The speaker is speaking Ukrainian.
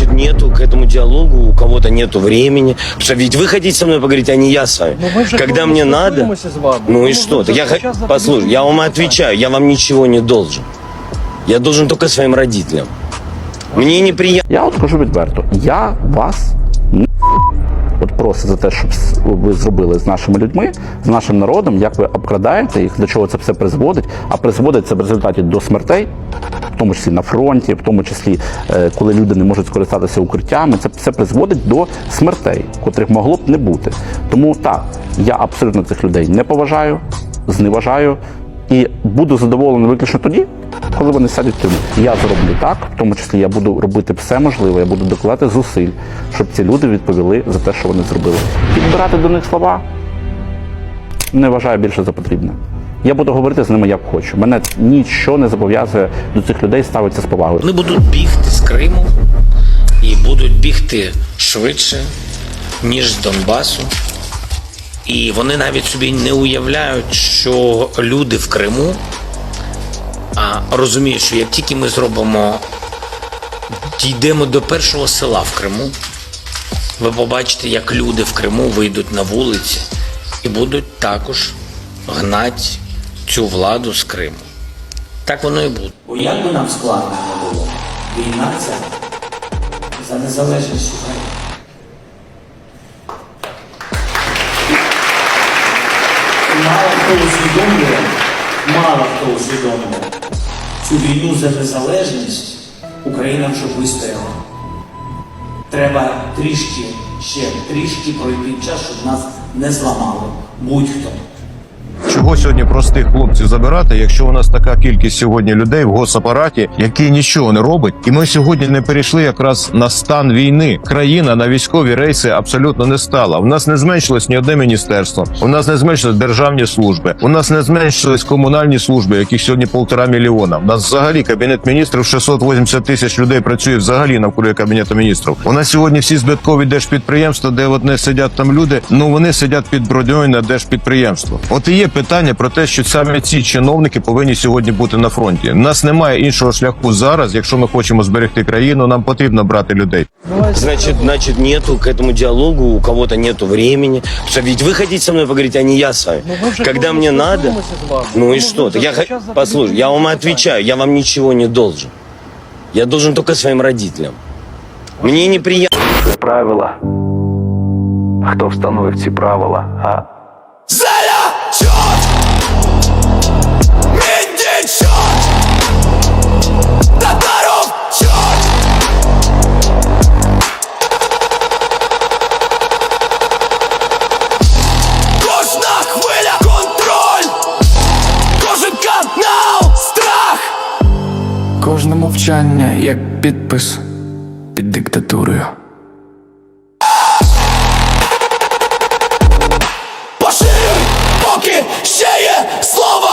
нету к этому диалогу, у кого-то нету времени. Потому что ведь вы хотите со мной поговорить, а не я с вами. Ну, Когда мне надо, вами, ну и что? можемо Так я, х- послушай, я вам отвечаю, я вам ничего не должен. Я должен только своим родителям. Мне неприятно. Я от скажу відверто, я вас не от просто за те, щоб ви зробили з нашими людьми, з нашим народом, як ви обкрадаєте їх, до чого це все призводить, а призводить це в результаті до смертей, в тому числі на фронті, в тому числі е, коли люди не можуть скористатися укриттями, це все призводить до смертей, котрих могло б не бути. Тому так, я абсолютно цих людей не поважаю, зневажаю і буду задоволений виключно тоді, коли вони сядуть тюрму. Я зроблю так, в тому числі я буду робити все можливе, я буду докладати зусиль, щоб ці люди відповіли за те, що вони зробили. Підбирати до них слова не вважаю більше за потрібне. Я буду говорити з ними як хочу. Мене нічого не зобов'язує до цих людей ставитися з повагою. Вони будуть бігти з Криму і будуть бігти швидше, ніж з Донбасу. І вони навіть собі не уявляють, що люди в Криму а, розуміють, що як тільки ми зробимо, дійдемо до першого села в Криму, ви побачите, як люди в Криму вийдуть на вулиці і будуть також гнати цю владу з Криму. Так воно і буде. Бо як би нам складно не було, війна ця за незалежність України. Хто усвідомлює, мало хто усвідомлює цю війну за незалежність Україна вже вистояла. Треба трішки, ще трішки пройти час, щоб нас не зламало будь-хто. Чого сьогодні простих хлопців забирати, якщо у нас така кількість сьогодні людей в госапараті, які нічого не робить, і ми сьогодні не перейшли якраз на стан війни. Країна на військові рейси абсолютно не стала. У нас не зменшилось ні одне міністерство. У нас не зменшились державні служби. У нас не зменшились комунальні служби, яких сьогодні полтора мільйона. У нас взагалі кабінет міністрів 680 тисяч людей працює взагалі навколо кабінету міністрів. У нас сьогодні всі збиткові держпідприємства, де от не сидять там люди. Ну вони сидять під броньою на держпідприємство. От і є питання про те, що саме ці чиновники повинні сьогодні бути на фронті. У нас немає іншого шляху зараз. Якщо ми хочемо зберегти країну, нам потрібно брати людей. Значит, значит, нету к этому диалогу, у кого-то нету времени. Потому ведь вы хотите со мной поговорить, а не я с вами. Ну, Когда мне надо, ну и можемо что? Так я, послушай, я вам питання. отвечаю, я вам ничего не должен. Я должен только своим родителям. Мне неприятно. правила. Хто встановив ці правила? А мовчання як підпис під диктатурою. Поширюй, поки ще є слово.